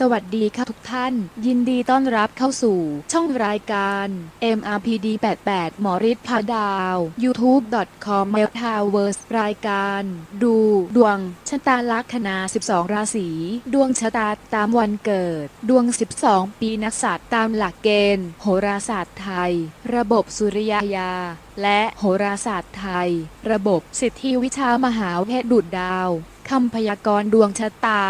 สวัสดีค่ะทุกท่าน ยินดีต้อนรับเข้าสู่ช่องรายการ MRPD 88หมอฤทธิ์พาดาว youtube.com m e l t a w e r s รายการ ดูดวงชะตาลัคนา 12 ราศี ดวงชะตาตามวันเกิด ดวง 12 ปีนักษัตริย์ตามหลักเกณฑ์ โหราศาสตร์ไทย ระบบสุริยายาและโหราศาสตร์ไทย ระบบสิทธิวิชามหาเวทดูดดาวคำพยากรณ์ดวงชะตา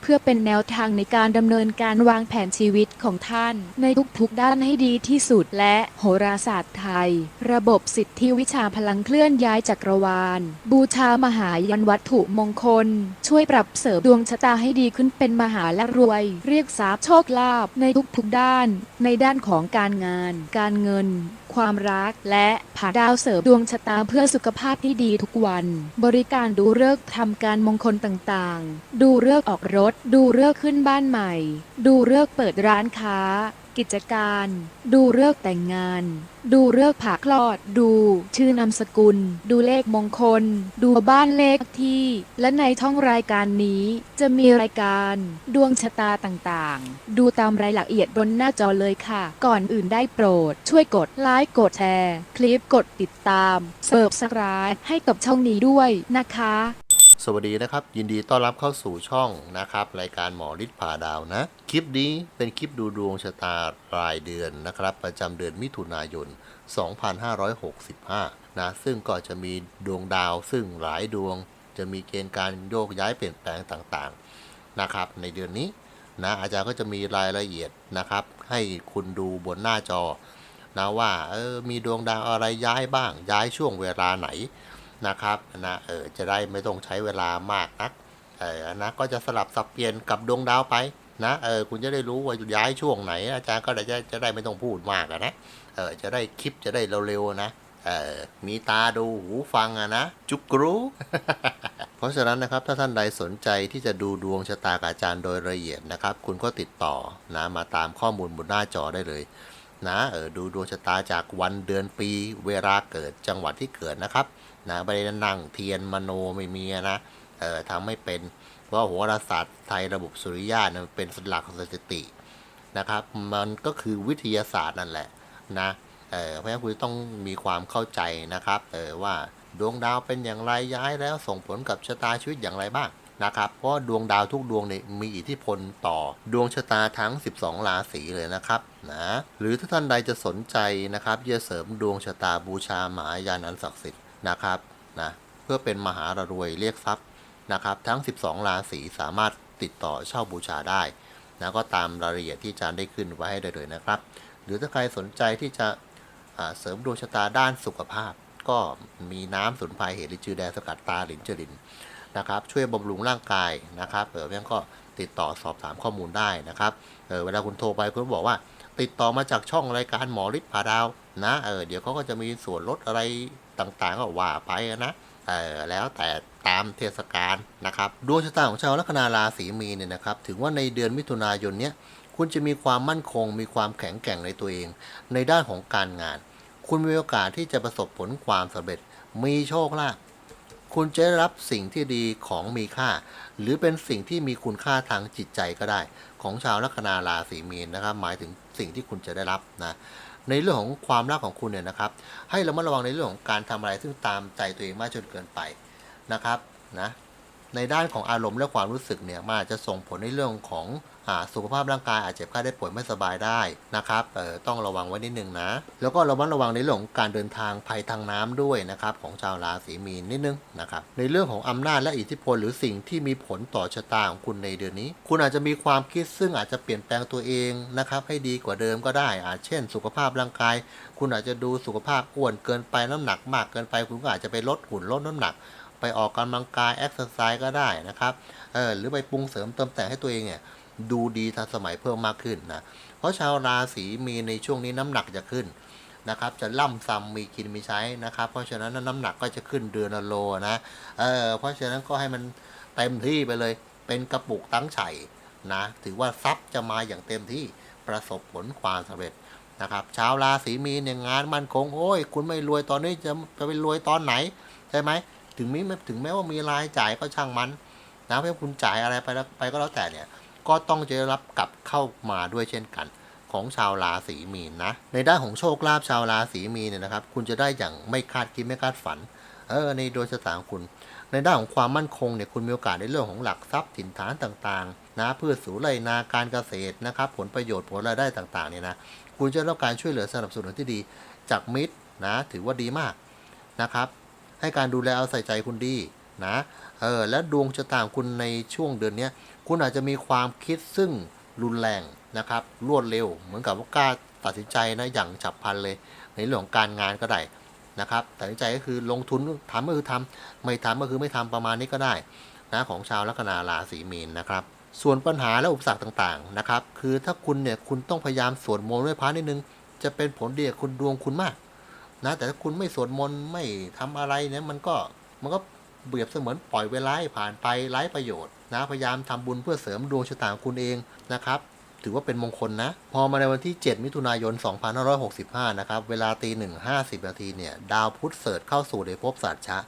เพื่อเป็นแนวทางในการดำเนินการวางแผนชีวิตของท่าน ในทุกๆด้านให้ดีที่สุดและโหราศาสตร์ไทย ระบบสิทธิวิชาพลังเคลื่อนย้ายจักรวาล บูชามหายันวัตถุมงคล ช่วยปรับเสริมดวงชะตาให้ดีขึ้นเป็นมหาและรวย เรียกทรัพย์โชคลาภในทุกๆด้าน ในด้านของการงาน การเงิน ความรัก และผ่าดาวเสริมดวงชะตาเพื่อสุขภาพที่ดีทุกวัน บริการดูเลิกทำการมงคลต่างๆ ดูเลิกออกรถ ดูเลิกขึ้นบ้านใหม่ ดูเลิกเปิดร้านค้า กิจการ ดูเลิกแต่งงาน ดูเลิกผ่าคลอด ดู ชื่อนามสกุล ดูเลขมงคล ดูบ้านเลขที่ และในท่องรายการนี้จะมีรายการ ดวงชะตาต่างๆ ดูตามรายละเอียดบนหน้าจอเลยค่ะ ก่อนอื่นได้โปรด ช่วยกดไลค์กดแชร์ คลิปกดติดตามเสิร์ฟสรายให้กับช่องนี้ด้วยนะคะ สวัสดีนะครับ ยินดีต้อนรับเข้าสู่ช่องนะครับ รายการหมอฤทธิ์ผ่าดาวนะ คลิปนี้เป็นคลิปดูดวงชะตารายเดือนนะครับ ประจำเดือนมิถุนายน 2565 นะ ซึ่งก็จะมีดวงดาวซึ่งหลายดวงจะมีเกณฑ์การโยกย้ายเปลี่ยนแปลงต่างๆนะครับ ในเดือนนี้นะอาจารย์ก็จะมีรายละเอียดนะครับ ให้คุณดูบนหน้าจอนะว่าเออมีดวงดาวอะไรย้ายบ้าง ย้ายช่วงเวลาไหน นะครับนะเออจะได้ไม่ต้องใช้เวลามากนักเออนะก็จะสลับสับเปลี่ยนกับดวงดาวไปนะเออคุณจะได้รู้ว่าย้ายช่วงไหน อาจารย์ก็จะจะได้ไม่ต้องพูดมากนะเออจะได้คลิปจะได้เร็วๆนะเออมีตาดูหูฟังอะนะ จุกรู้ เพราะฉะนั้นนะครับถ้าท่านใดสนใจที่จะดูดวงชะตากับอาจารย์โดยละเอียดนะครับ คุณก็ติดต่อนะมาตามข้อมูลบนหน้าจอได้เลยนะเออดูดวงชะตาจากวันเดือนปี เวลาเกิดจังหวัดที่เกิดนะครับ นะไม่ได้นั่งเทียนมโนไม่มีนะเออทำไม่เป็นเพราะโหราศาสตร์ไทยระบบสุริยะนะเป็นหลักสถิตินะครับ มันก็คือวิทยาศาสตร์นั่นแหละนะเออเพราะฉะนั้นคุณต้องมีความเข้าใจนะครับเออว่าดวงดาวเป็นอย่างไรย้ายแล้วส่งผลกับชะตาชีวิตอย่างไรบ้างนะครับ เพราะดวงดาวทุกดวงเนี่ยมีอิทธิพลต่อดวงชะตาทั้ง 12 ราศีเลยนะครับนะหรือถ้าท่านใดจะสนใจนะครับจะเสริมดวงชะตาบูชาหมายานอันศักดิ์สิทธิ์ นะครับนะเพื่อเป็นมหารรวยเรียกทรัพย์นะครับ ทั้ง 12 ราศีสามารถติดต่อเช่าบูชาได้นะก็ตามรายละเอียดที่อาจารย์ได้ขึ้นไว้ให้เลยนะครับ หรือถ้าใครสนใจที่จะเสริมดวงชะตาด้านสุขภาพ ก็มีน้ำสุนไพรเหตุลิจือแดงสกัดตาหลินเจรินนะครับช่วยบำรุงร่างกายนะครับเออเพื่อนก็ติดต่อสอบถามข้อมูลได้นะครับเออเวลาคุณโทรไปคุณบอกว่า ติดต่อมาจากช่องรายการหมอฤทธิ์ผาดาวนะเออเดี๋ยวเขาก็จะมีส่วนลดอะไรต่างๆ ก็ว่าไปนะเออแล้วแต่ตามเทศกาลนะครับดวงชะตาของชาวลัคนาราศีมีนเนี่ยนะครับ ถึงว่าในเดือนมิถุนายนเนี้ยคุณจะมีความมั่นคง มีความแข็งแกร่งในตัวเอง ในด้านของการงาน คุณมีโอกาสที่จะประสบผลความสำเร็จ มีโชคลาภคุณจะได้รับสิ่งที่ดีของมีค่า หรือเป็นสิ่งที่มีคุณค่าทางจิตใจก็ได้ ของชาวลัคนาราศีมีนนะครับ หมายถึงสิ่งที่คุณจะได้รับนะ ในเรื่องของความรักของคุณเนี่ยนะครับให้ระมัดระวังในเรื่องของการทำอะไรซึ่งตามใจตัวเองมากจนเกินไปนะครับนะในด้านของอารมณ์และความรู้สึกเนี่ยมันอาจจะส่งผลในเรื่องของ สุขภาพร่างกายอาจเจ็บไข้ได้ป่วยไม่สบายได้นะครับเออต้องระวังไว้นิดนึงนะ แล้วก็ระมัดระวังในเรื่องของการเดินทางภัยทางน้ำด้วยนะครับของชาวราศีมีนนิดนึงนะครับในเรื่องของอำนาจและอิทธิพลหรือสิ่งที่มีผลต่อชะตาของคุณในเดือนนี้ คุณอาจจะมีความคิดซึ่งอาจจะเปลี่ยนแปลงตัวเองนะครับให้ดีกว่าเดิมก็ได้อาจเช่น สุขภาพร่างกาย คุณอาจจะดูสุขภาพอ้วนเกินไปน้ำหนักมากเกินไป คุณก็อาจจะไปลดหุ่นลดน้ำหนัก ไปออกกำลังกายแอคเซอร์ไซส์ก็ได้นะครับเออหรือไปปรุงเสริมเติมแต่งให้ตัวเองเนี่ยดูดีทันสมัยเพิ่มมากขึ้นนะเพราะชาวราศีมีในช่วงนี้น้ำหนักจะขึ้นนะครับจะล่ำซ้ำมีกินมีใช้นะครับ เพราะฉะนั้นน้ำหนักก็จะขึ้นเดือนละโลนะเออเพราะฉะนั้นก็ให้มันเต็มที่ไปเลย เป็นกระปุกตั้งไฉนะถือว่าทรัพย์จะมาอย่างเต็มที่ประสบผลความสำเร็จนะครับชาวราศีมีนเนี่ยงานมั่นคงโอ้ย คุณไม่รวยตอนนี้จะจะไปรวยตอนไหน ใช่ไหม ถึงมีถึงแม้ว่ามีรายจ่ายก็ช่างมันนะเพราะคุณจ่ายอะไรไปแล้วไปก็แล้วแต่เนี่ย ก็ต้องจะรับกลับเข้ามาด้วยเช่นกัน ของชาวราศีมีนนะ ในด้านของโชคลาภชาวราศีมีนเนี่ยนะครับ คุณจะได้อย่างไม่คาดคิดไม่คาดฝัน เออในโดยชะตาของคุณ ในด้านของความมั่นคงเนี่ยคุณมีโอกาสในเรื่องของหลักทรัพย์ถิ่นฐานต่างๆ นะพืชสูไรนาการเกษตรนะครับ ผลประโยชน์ผลรายได้ต่างๆเนี่ยนะคุณจะรับการช่วยเหลือสนับสนุนที่ดีจากมิตรนะถือว่าดีมากนะครับ ให้การดูแลเอาใส่ใจคุณดีนะเออและดวงชะตางคุณในช่วงเดือนนี้คุณอาจจะมีความคิดซึ่งรุนแรงนะครับรวดเร็ว เหมือนกับว่ากล้าตัดสินใจนะอย่างฉับพลันเลย ในเรื่องของการงานก็ได้นะครับตัดสินใจก็คือลงทุนทำก็คือทำไม่ทำก็คือไม่ทำประมาณนี้ก็ได้นะของชาวลัคนาราศีมีนนะครับ ส่วนปัญหาและอุปสรรคต่างๆนะครับ คือถ้าคุณเนี่ยคุณต้องพยายามสวดมนต์ด้วยพระนิดนึง จะเป็นผลดีกับคุณดวงคุณมาก นะแต่ถ้าคุณไม่สวดมนต์ไม่ทำอะไรเนี่ยมันก็มันก็เปรียบเสมือนปล่อยเวลาให้ผ่านไปไร้ประโยชน์นะพยายามทำบุญเพื่อเสริมดวงชะตาของคุณเองนะครับ ถือว่าเป็นมงคลนะ พอมาในวันที่ 7 มิถุนายน 2565 นะครับ เวลาตีหนึ่งห้าสิบนาทีเนี่ย ดาวพุธเสริร์ชเข้าสู่ในภพสัตว์ชะ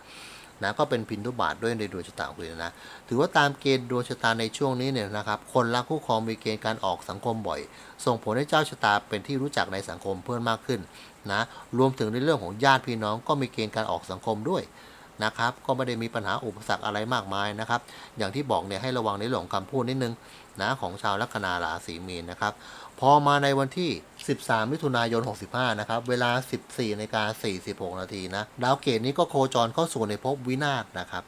นะก็เป็นพินทุบาทด้วยในดวงชะตาของคุณนะ ถือว่าตามเกณฑ์ดวงชะตาในช่วงนี้เนี่ยนะครับ คนรักคู่ครองมีเกณฑ์การออกสังคมบ่อย ส่งผลให้เจ้าชะตาเป็นที่รู้จักในสังคมเพิ่มมากขึ้นนะ รวมถึงในเรื่องของญาติพี่น้องก็มีเกณฑ์การออกสังคมด้วยนะครับ ก็ไม่ได้มีปัญหาอุปสรรคอะไรมากมายนะครับ อย่างที่บอกเนี่ยให้ระวังในเรื่องของคำพูดนิดนึงนะของชาวลัคนาราศีมีนนะครับ พอมาในวันที่ 13 มิถุนายน 65 นะครับ เวลา 14นกา46 นาทีนะ ดาวเกตนี้ก็โคจรเข้าสู่ในภพวินาศนะครับ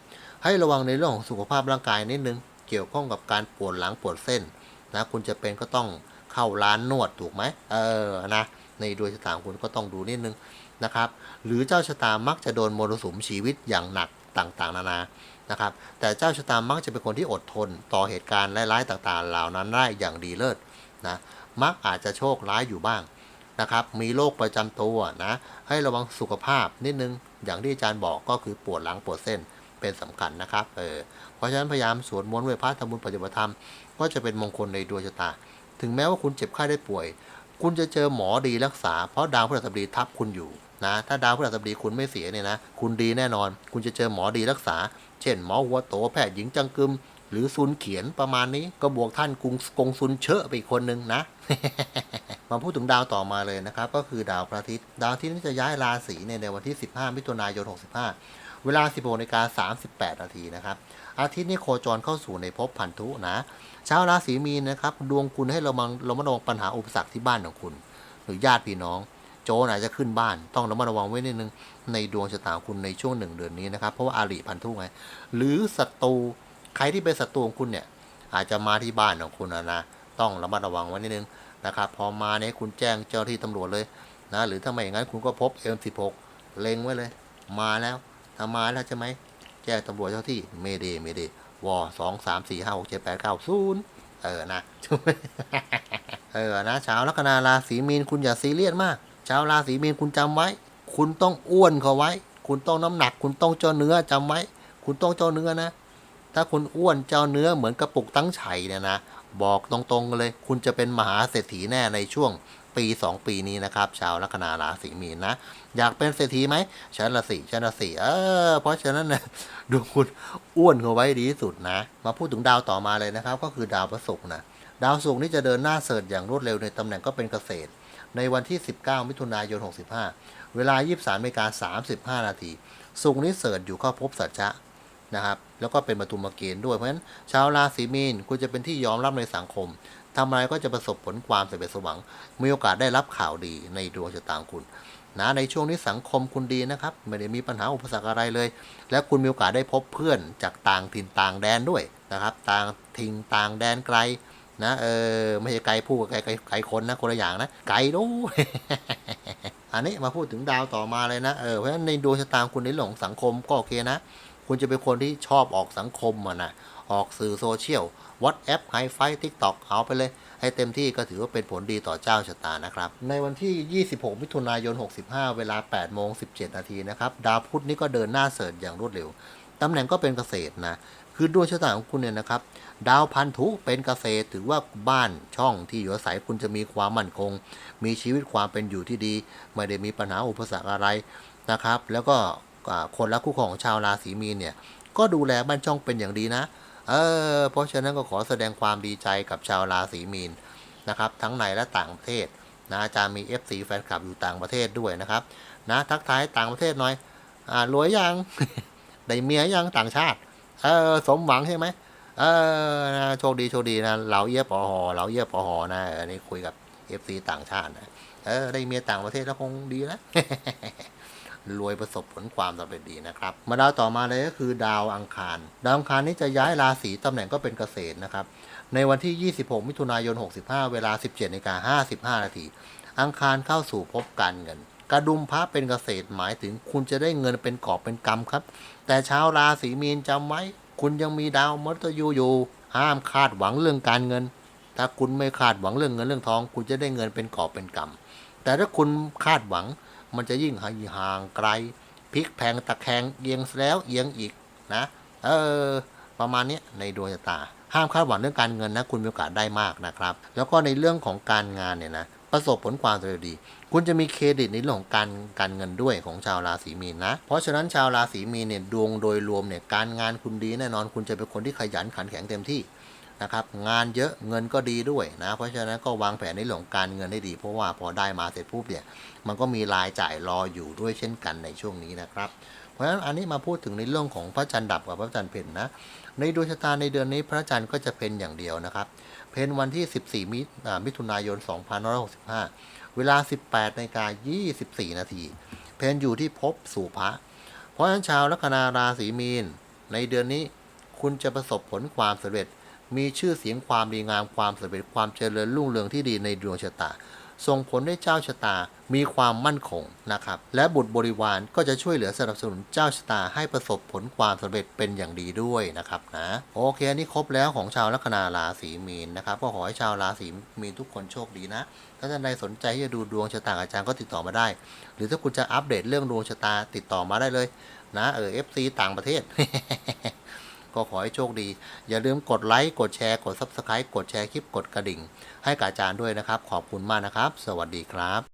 ให้ระวังในเรื่องของสุขภาพร่างกายนิดนึง เกี่ยวข้องกับการปวดหลังปวดเส้นนะ คุณจะเป็นก็ต้องเข้าร้านนวดถูกไหม เออ นะ ในดวงชะตาของคุณก็ต้องดูนิดนึงนะครับ หรือเจ้าชะตามักจะโดนมรสุมชีวิตอย่างหนักต่างๆ นานานะครับ แต่เจ้าชะตามักจะเป็นคนที่อดทนต่อเหตุการณ์ร้ายๆต่างๆ เหล่านั้นได้อย่างดีเลิศนะ มักอาจจะโชคร้ายอยู่บ้างนะครับ มีโรคประจำตัวนะ ให้ระวังสุขภาพนิดนึง อย่างที่อาจารย์บอกก็คือปวดหลังปวดเส้นเป็นสำคัญนะครับ เออ เพราะฉะนั้นพยายามสวดมนต์ไหว้พระทำบุญปฏิบัติธรรม ก็จะเป็นมงคลในดวงชะตา ถึงแม้ว่าคุณเจ็บไข้ได้ป่วย คุณจะเจอหมอดีรักษา เพราะดาวพฤหัสบดีทับคุณอยู่นะ ถ้าดาวพฤหัสบดีคุณไม่เสียเนี่ยนะ คุณดีแน่นอน คุณจะเจอหมอดีรักษา เช่น หมอหัวโต แพทย์หญิงจังกึม หรือซุนเขียนประมาณนี้ก็บวกท่านกรุงกงซุนเชอะไปอีกคนนึงนะ มาพูดถึงดาวต่อมาเลยนะครับ ก็คือดาวพระอาทิตย์ ดาวอาที่นี้จะย้ายราศีในในวันที่ 15 มิถุนายน 65 เวลา 16นาฬิกา38 นาทีนะครับ อาทิตย์นี้โคจรเข้าสู่ในภพพันธุนะชาวราศีมีนนะครับ ดวงคุณให้เระวังเระมัดระวังปัญหาอุปสรรคที่บ้านของคุณ หรือญาติพี่น้อง โจรอาจจะขึ้นบ้าน ต้องระมัดระวังไว้นิดนึงในดวงชะตาคุณในช่วงหนึ่งเดือนนี้นะครับ เพราะว่าอาริพันธุไงหรือศัตรู ใครที่เป็นศัตรูของคุณเนี่ยอาจจะมาที่บ้านของคุณนะนะต้องระมัดระวังไว้นิดนึงนะครับพอมาเนี่ยคุณแจ้งเจ้าที่ตำรวจเลยนะหรือถ้าไม่อย่างนั้นคุณก็พบ M16 เล็งไว้เลย มาแล้วถ้ามาแล้วใช่ไหมแจ้งตำรวจเจ้าที่เมเดเมเดวอสองสามสี่ห้าหกเจ็ดแปดเก้าศูนย์เออนะเออนะชาวลัคนาราศีมีนคุณอย่าซีเรียสมากชาวราศีมีนคุณจำไว้ คุณต้องอ้วนเขาไว้ คุณต้องน้ำหนัก คุณต้องเจ้าเนื้อจำไว้ คุณต้องเจ้าเนื้อนะ ถ้าคุณอ้วนเจ้าเนื้อเหมือนกระปุกตั้งไฉเนี่ยนะ บอกตรงๆเลย คุณจะเป็นมหาเศรษฐีแน่ในช่วงปี 2 ปีนี้นะครับ ชาวลัคนาราศีมีนนะ อยากเป็นเศรษฐีไหมฉันละสิฉันละสิเออเพราะฉะนั้นนะดูคุณอ้วนเขาไว้ดีที่สุดนะ มาพูดถึงดาวต่อมาเลยนะครับ ก็คือดาวพระศุกร์นะดาวศุกร์นี่จะเดินหน้าเสริร์ชอย่างรวดเร็วในตำแหน่งก็เป็นเกษตร ในวันที่ 19 มิถุนายน 65 เวลา 23นาฬิกา35 นาทีศุกร์นี้เสริร์ชอยู่เข้าพบสัจจะ นะครับ แล้วก็เป็นปฐุมเกณฑ์ด้วยเพราะฉะนั้นชาวราศีมีนคุณจะเป็นที่ยอมรับในสังคมทำอะไรก็จะประสบผลความสำเร็จสมหวังมีโอกาสได้รับข่าวดีในดวงชะตาของคุณนะในช่วงนี้สังคมคุณดีนะครับ ไม่ได้มีปัญหาอุปสรรคอะไรเลย และคุณมีโอกาสได้พบเพื่อนจากต่างถิ่นต่างแดนด้วยนะครับ ต่างถิ่นต่างแดนไกลนะเออไม่ใช่ไกลผู้กับไกลไกลคนนะคนละอย่างนะ ไกลด้วยอันนี้มาพูดถึงดาวต่อมาเลยนะเออเพราะฉะนั้นในดวงชะตาคุณในเรื่องของสังคมก็โอเคนะ คุณจะเป็นคนที่ชอบออกสังคมอะนะออกสื่อโซเชียลวอทแอปไฮไฟทิกตอกเอาไปเลย ให้เต็มที่ก็ถือว่าเป็นผลดีต่อเจ้าชะตานะครับ ในวันที่ 26 มิถุนายน 65 เวลา 8 โมง 17 นาทีนะครับ ดาวพุธนี่ก็เดินหน้าเสริร์ชอย่างรวดเร็ว ตำแหน่งก็เป็นเกษตรนะ คือดวงชะตาของคุณเนี่ยนะครับ ดาวพันธุเป็นเกษตร ถือว่าบ้านช่องที่อยู่อาศัยคุณจะมีความมั่นคง มีชีวิตความเป็นอยู่ที่ดี ไม่ได้มีปัญหาอุปสรรคอะไรนะครับ แล้วก็ คนรักคู่ของชาวราศีมีนเนี่ยก็ดูแลบ้านช่องเป็นอย่างดีนะ เออ เพราะฉะนั้นก็ขอแสดงความดีใจกับชาวราศีมีนนะครับ ทั้งในและต่างประเทศนะจารย์มี FC แฟนคลับอยู่ต่างประเทศด้วยนะครับ นะทักทายต่างประเทศหน่อย อ่ารวยยังได้เมียยังต่างชาติ เออสมหวังใช่ไหมเออนะโชคดีโชคดีนะเหลาเยี่ยปอหอเหลาเยี่ยปอหอนะอันนี้คุยกับ FC ต่างชาตินะเออได้เมียต่างประเทศแล้วคงดีแล้ว รวยประสบผลความสำเร็จดีนะครับ มาดาวต่อมาเลยก็คือดาวอังคาร ดาวอังคารนี้จะย้ายราศีตำแหน่งก็เป็นเกษตรนะครับ ในวันที่ 26 มิถุนายน 65 เวลา 17นาฬิกา55 นาที อังคารเข้าสู่ภพการเงิน กระดุมพระเป็นเกษตรหมายถึงคุณจะได้เงินเป็นกอบเป็นกำครับ แต่ชาวราศีมีนจำไว้ คุณยังมีดาวมฤตยูอยู่ ห้ามคาดหวังเรื่องการเงิน ถ้าคุณไม่คาดหวังเรื่องเงินเรื่องทอง คุณจะได้เงินเป็นกอบเป็นกำแต่ถ้าคุณคาดหวัง มันจะยิ่งห่างไกลพลิกแพงตะแคงเอียงแล้วเอียงอีกนะ เออ ประมาณนี้ในดวงชะตา ห้ามคาดหวังเรื่องการเงินนะ คุณมีโอกาสได้มากนะครับ แล้วก็ในเรื่องของการงานเนี่ยนะประสบผลความสำเร็จดี คุณจะมีเครดิตในเรื่องของการการเงินด้วยของชาวราศีมีนนะ เพราะฉะนั้นชาวราศีมีนเนี่ยดวงโดยรวมเนี่ยการงานคุณดีแน่นอน คุณจะเป็นคนที่ขยันขันแข็งเต็มที่ นะครับ งานเยอะเงินก็ดีด้วยนะ เพราะฉะนั้นก็วางแผนในเรื่องการเงินได้ดี เพราะว่าพอได้มาเสร็จปุ๊บเนี่ยมันก็มีรายจ่ายรออยู่ด้วยเช่นกันในช่วงนี้นะครับ เพราะฉะนั้นอันนี้มาพูดถึงในเรื่องของพระจันทร์ดับกับพระจันทร์เพ็ญนะในดวงชะตาในเดือนนี้พระจันทร์ก็จะเป็นอย่างเดียวนะครับ เพ็ญวันที่ 14มิอ่มิถุนายน 2565 เวลา 18นาฬิกา24 นาที เพ็ญอยู่ที่ภพสู่พระเพราะฉะนั้นชาวลัคนาราศีมีน ในเดือนนี้คุณจะประสบผลความสำเร็จ มีชื่อเสียงความดีงามความสำเร็จความเจริญรุ่งเรืองที่ดีในดวงชะตา ส่งผลให้เจ้าชะตามีความมั่นคงนะครับ และบุตรบริวารก็จะช่วยเหลือสนับสนุนเจ้าชะตาให้ประสบผลความสำเร็จเป็นอย่างดีด้วยนะครับนะโอเคอันนี่ครบแล้วของชาวลัคนาราศีมีนนะครับก็ขอให้ชาวราศีมีนทุกคนโชคดีนะ ถ้าท่านใดสนใจจะดูดวงชะตาอาจารย์ก็ติดต่อมาได้ หรือถ้าคุณจะอัปเดตเรื่องดวงชะตาติดต่อมาได้เลย นะเออ FC ต่างประเทศ ก็ขอให้โชคดี อย่าลืมกดไลค์ กดแชร์ กด Subscribe กดแชร์คลิป กดกระดิ่ง ให้กับอาจารย์ด้วยนะครับ ขอบคุณมากนะครับ สวัสดีครับ